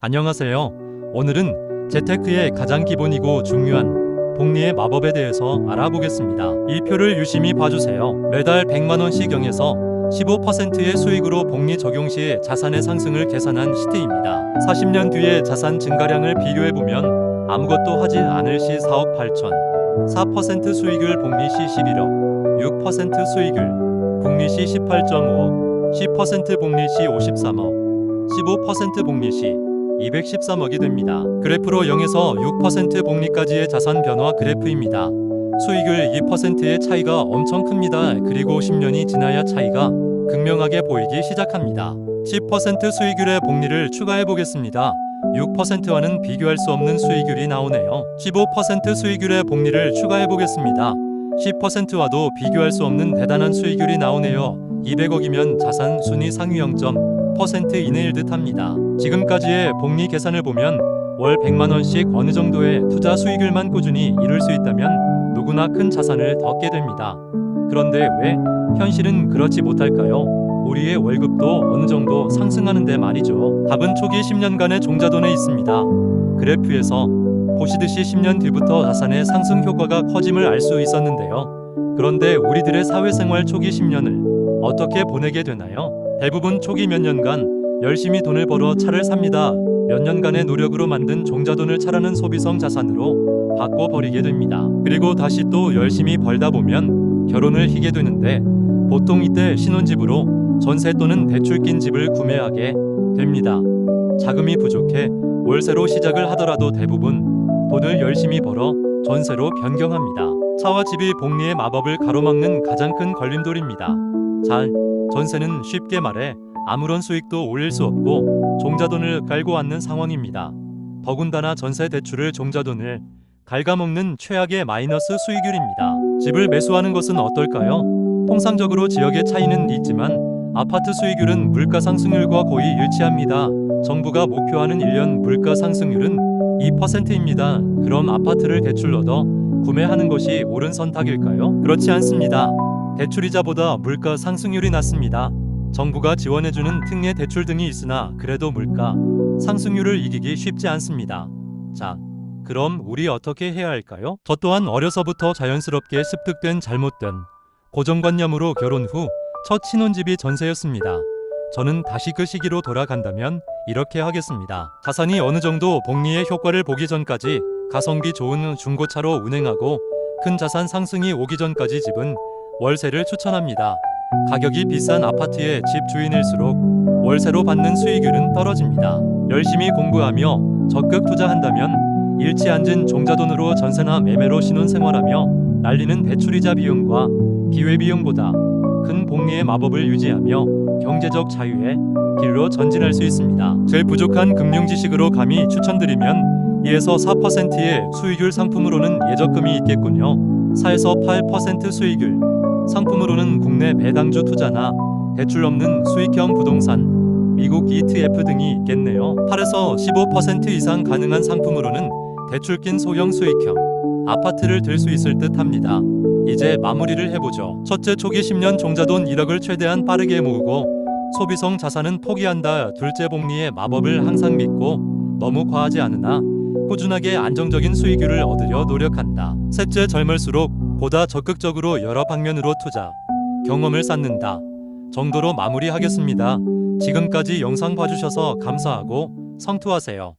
안녕하세요. 오늘은 재테크의 가장 기본이고 중요한 복리의 마법에 대해서 알아보겠습니다. 이 표를 유심히 봐주세요. 매달 100만 원씩경에서 15%의 수익으로 복리 적용 시에 자산의 상승을 계산한 시트입니다. 40년 뒤의 자산 증가량을 비교해 보면 아무것도 하지 않을 시 4억 8천, 4% 수익률 복리 시 11억, 6% 수익률 복리 시 18.5억, 10% 복리 시 53억, 15% 복리 시 213억이 됩니다. 그래프로 0에서 6% 복리까지의 자산 변화 그래프입니다. 수익률 2%의 차이가 엄청 큽니다. 그리고 10년이 지나야 차이가 극명하게 보이기 시작합니다. 10% 수익률의 복리를 추가해 보겠습니다. 6%와는 비교할 수 없는 수익률이 나오네요. 15% 수익률의 복리를 추가해 보겠습니다. 10%와도 비교할 수 없는 대단한 수익률이 나오네요. 200억이면 자산 순위 상위 0.% 이내일 듯합니다. 지금까지의 복리 계산을 보면 월 100만 원씩 어느 정도의 투자 수익률만 꾸준히 이룰 수 있다면 누구나 큰 자산을 얻게 됩니다. 그런데 왜 현실은 그렇지 못할까요? 우리의 월급도 어느 정도 상승하는데 말이죠. 답은 초기 10년간의 종자돈에 있습니다. 그래프에서 보시듯이 10년 뒤부터 자산의 상승 효과가 커짐을 알 수 있었는데요. 그런데 우리들의 사회생활 초기 10년을 어떻게 보내게 되나요? 대부분 초기 몇 년간 열심히 돈을 벌어 차를 삽니다. 몇 년간의 노력으로 만든 종자돈을 차라는 소비성 자산으로 바꿔 버리게 됩니다. 그리고 다시 또 열심히 벌다 보면 결혼을 희게 되는데 보통 이때 신혼집으로 전세 또는 대출 낀 집을 구매하게 됩니다. 자금이 부족해 월세로 시작을 하더라도 대부분 돈을 열심히 벌어 전세로 변경합니다. 차와 집이 복리의 마법을 가로막는 가장 큰 걸림돌입니다. 잘 전세는 쉽게 말해 아무런 수익도 올릴 수 없고 종자돈을 깔고 앉는 상황입니다. 더군다나 전세 대출을 종자돈을 갉아먹는 최악의 마이너스 수익률입니다. 집을 매수하는 것은 어떨까요? 통상적으로 지역의 차이는 있지만 아파트 수익률은 물가 상승률과 거의 일치합니다. 정부가 목표하는 1년 물가 상승률은 2%입니다. 그럼 아파트를 대출로 얻어 구매하는 것이 옳은 선택일까요? 그렇지 않습니다. 대출이자보다 물가 상승률이 낮습니다. 정부가 지원해주는 특례 대출 등이 있으나 그래도 물가 상승률을 이기기 쉽지 않습니다. 자, 그럼 우리 어떻게 해야 할까요? 저 또한 어려서부터 자연스럽게 습득된 잘못된 고정관념으로 결혼 후 첫 신혼집이 전세였습니다. 저는 다시 그 시기로 돌아간다면 이렇게 하겠습니다. 자산이 어느 정도 복리의 효과를 보기 전까지 가성비 좋은 중고차로 운행하고 큰 자산 상승이 오기 전까지 집은 월세를 추천합니다. 가격이 비싼 아파트의 집 주인일수록 월세로 받는 수익률은 떨어집니다. 열심히 공부하며 적극 투자한다면 일치 앉은 종자돈으로 전세나 매매로 신혼생활하며 날리는 대출이자 비용과 기회비용보다 큰 복리의 마법을 유지하며 경제적 자유의 길로 전진할 수 있습니다. 제일 부족한 금융 지식으로 감히 추천드리면 2에서 4%의 수익률 상품으로는 예적금이 있겠군요. 4에서 8% 수익률 상품으로는 국내 배당주 투자나 대출 없는 수익형 부동산, 미국 ETF 등이 있겠네요. 8에서 15% 이상 가능한 상품으로는 대출 낀 소형 수익형 아파트를 들 수 있을 듯 합니다. 이제 마무리를 해보죠. 첫째 초기 10년 종자돈 1억을 최대한 빠르게 모으고 소비성 자산은 포기한다. 둘째 복리의 마법을 항상 믿고 너무 과하지 않으나 꾸준하게 안정적인 수익률을 얻으려 노력한다. 셋째 젊을수록 보다 적극적으로 여러 방면으로 투자, 경험을 쌓는다. 정도로 마무리하겠습니다. 지금까지 영상 봐주셔서 감사하고 성투하세요.